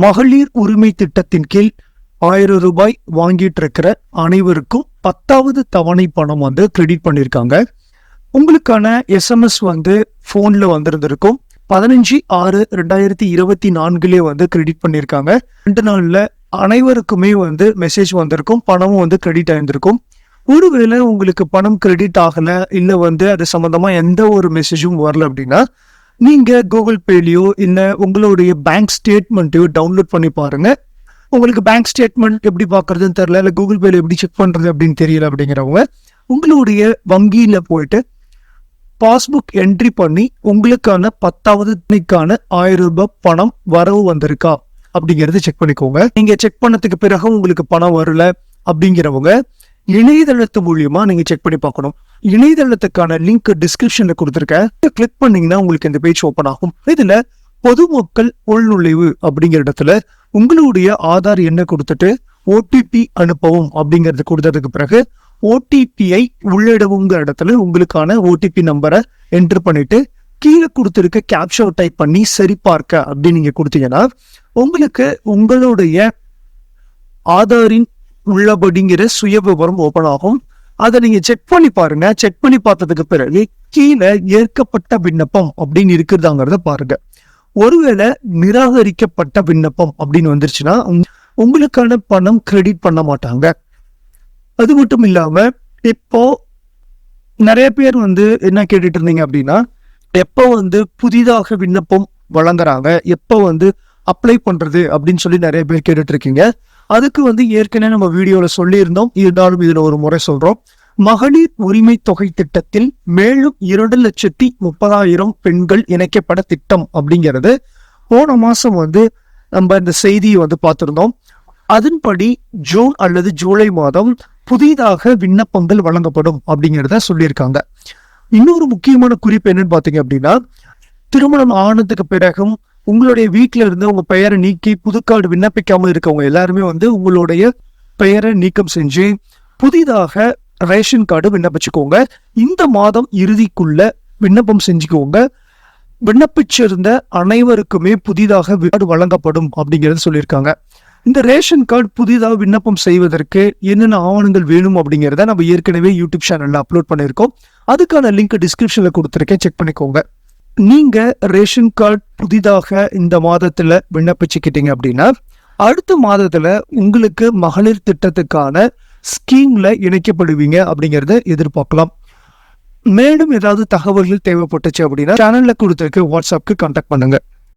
மகளிர் உரிமை திட்டத்தின் கீழ் ஆயிரம் ரூபாய் வாங்கிட்டு இருக்கிற அனைவருக்கும் பத்தாவது தவணை பணம் வந்து கிரெடிட் பண்ணியிருக்காங்க உங்களுக்கான எஸ்எம்எஸ் வந்து ஃபோனில் வந்திருந்திருக்கும். பதினஞ்சு ஆறு ரெண்டாயிரத்தி இருபத்தி நான்குலேயே வந்து கிரெடிட் பண்ணியிருக்காங்க ரெண்டு நாளில் அனைவருக்குமே வந்து மெசேஜ் வந்திருக்கும். பணமும் வந்து கிரெடிட் ஆயிருந்திருக்கும். ஒருவேளை உங்களுக்கு பணம் கிரெடிட் ஆகலை இல்லை வந்து அது சம்மந்தமாக எந்த ஒரு மெசேஜும் வரல அப்படின்னா நீங்கள் கூகுள் பேலையோ இல்லை உங்களுடைய பேங்க் ஸ்டேட்மெண்ட்டையோ டவுன்லோட் பண்ணி பாருங்கள் உங்களுக்கு பேங்க் ஸ்டேட்மெண்ட் எப்படி பார்க்குறதுன்னு தெரில இல்லை கூகுள் பேல எப்படி செக் பண்ணுறது அப்படின்னு தெரியல அப்படிங்கிறவங்க உங்களுடைய வங்கியில் போயிட்டு பாஸ்புக் என்ட்ரி பண்ணி உங்களுக்கான பத்தாவது தவணைக்கான ஆயிரம் ரூபாய் பணம் வரவு வந்திருக்கா அப்படிங்கிறத செக் பண்ணிக்கோங்க. நீங்கள் செக் பண்ணதுக்கு பிறகு உங்களுக்கு பணம் வரல அப்படிங்கிறவங்க இணையதளத்து மூலியமாக நீங்கள் செக் பண்ணி பார்க்கணும். இணையதளத்துக்கான லிங்க் டிஸ்கிரிப்ஷன்ல கொடுத்துருக்கேன். கிளிக் பண்ணீங்கன்னா உங்களுக்கு இந்த பேஜ் ஓப்பன் ஆகும். இதுல பொதுமக்கள் உள்நுழைவு அப்படிங்கிற இடத்துல உங்களுடைய ஆதார் எண்ணை கொடுத்துட்டு ஓடிபி அனுப்பவும் அப்படிங்கறது கொடுத்ததுக்கு பிறகு ஓடிபியை உள்ளிடவுங்கிற இடத்துல உங்களுக்கான ஓடிபி நம்பரை என்டர் பண்ணிட்டு கீழே கொடுத்துருக்க கேப்ஷர் டைப் பண்ணி சரிபார்க்க அப்படின்னு நீங்க கொடுத்தீங்கன்னா உங்களுக்கு உங்களுடைய ஆதாரின் உள்ளபடிங்கிற சுய விவரம் ஓபன் ஆகும். அதை நீங்க செக் பண்ணி பாருங்க. செக் பண்ணி பார்த்ததுக்கு பிறகு கீழே ஏற்கப்பட்ட விண்ணப்பம் அப்படின்னு இருக்குதாங்கிறத பாருங்க. ஒருவேளை நிராகரிக்கப்பட்ட விண்ணப்பம் அப்படின்னு வந்துருச்சுன்னா உங்களுக்கான பணம் கிரெடிட் பண்ண மாட்டாங்க. அது மட்டும் இல்லாம இப்போ நிறைய பேர் வந்து என்ன கேட்டுட்டு இருந்தீங்க அப்படின்னா எப்போ வந்து புதிதாக விண்ணப்பம் வழங்குறாங்க எப்போ வந்து அப்ளை பண்றது அப்படின்னு சொல்லி நிறைய பேர் கேட்டுட்டு இருக்கீங்க. அதுக்கு வந்து ஏற்கனவே நம்ம வீடியோல சொல்லியிருந்தோம். இருந்தாலும் இதுல ஒரு முறை சொல்றோம். மகளிர் உரிமை தொகை திட்டத்தில் மேலும் இரண்டு லட்சத்தி முப்பதாயிரம் பெண்கள் இணைக்கப்பட திட்டம் அப்படிங்கிறது போன மாசம் வந்து நம்ம இந்த செய்தியை வந்து பார்த்திருந்தோம். அதன்படி ஜூன் அல்லது ஜூலை மாதம் புதிதாக விண்ணப்பங்கள் வழங்கப்படும் அப்படிங்கிறத சொல்லியிருக்காங்க. இன்னொரு முக்கியமான குறிப்பு என்னன்னு பார்த்தீங்க அப்படின்னா திருமணம் ஆனதுக்கு பிறகும் உங்களுடைய வீட்டில இருந்து உங்க பெயரை நீக்கி புது கார்டு விண்ணப்பிக்காமல் இருக்கவங்க எல்லாருமே வந்து உங்களுடைய பெயரை நீக்கம் செஞ்சு புதிதாக ரேஷன் கார்டு விண்ணப்பிச்சுக்கோங்க. இந்த மாதம் இறுதிக்குள்ள விண்ணப்பம் செஞ்சுக்கோங்க. விண்ணப்பிச்சிருந்த அனைவருக்குமே புதிதாக கார்டு வழங்கப்படும் அப்படிங்கிறது சொல்லியிருக்காங்க. இந்த ரேஷன் கார்டு புதிதாக விண்ணப்பம் செய்வதற்கு என்னென்ன ஆவணங்கள் வேணும் அப்படிங்கிறத நம்ம ஏற்கனவே யூடியூப் சேனல்ல அப்லோட் பண்ணியிருக்கோம். அதுக்கான லிங்க் டிஸ்கிரிப்ஷன்ல கொடுத்துருக்கேன். செக் பண்ணிக்கோங்க. நீங்க ரேஷன் கார்டு புதிதாக இந்த மாதத்தில் விண்ணப்பிச்சுக்கிட்டீங்க அப்படின்னா அடுத்த மாதத்தில் உங்களுக்கு மகளிர் திட்டத்துக்கான ஸ்கீமில் இணைக்கப்படுவீங்க அப்படிங்கிறத எதிர்பார்க்கலாம். மேலும் ஏதாவது தகவல்கள் தேவைப்பட்டுச்சு அப்படின்னா சேனலில் கொடுத்துருக்கு வாட்ஸ்அப்க்கு கான்டாக்ட் பண்ணுங்கள்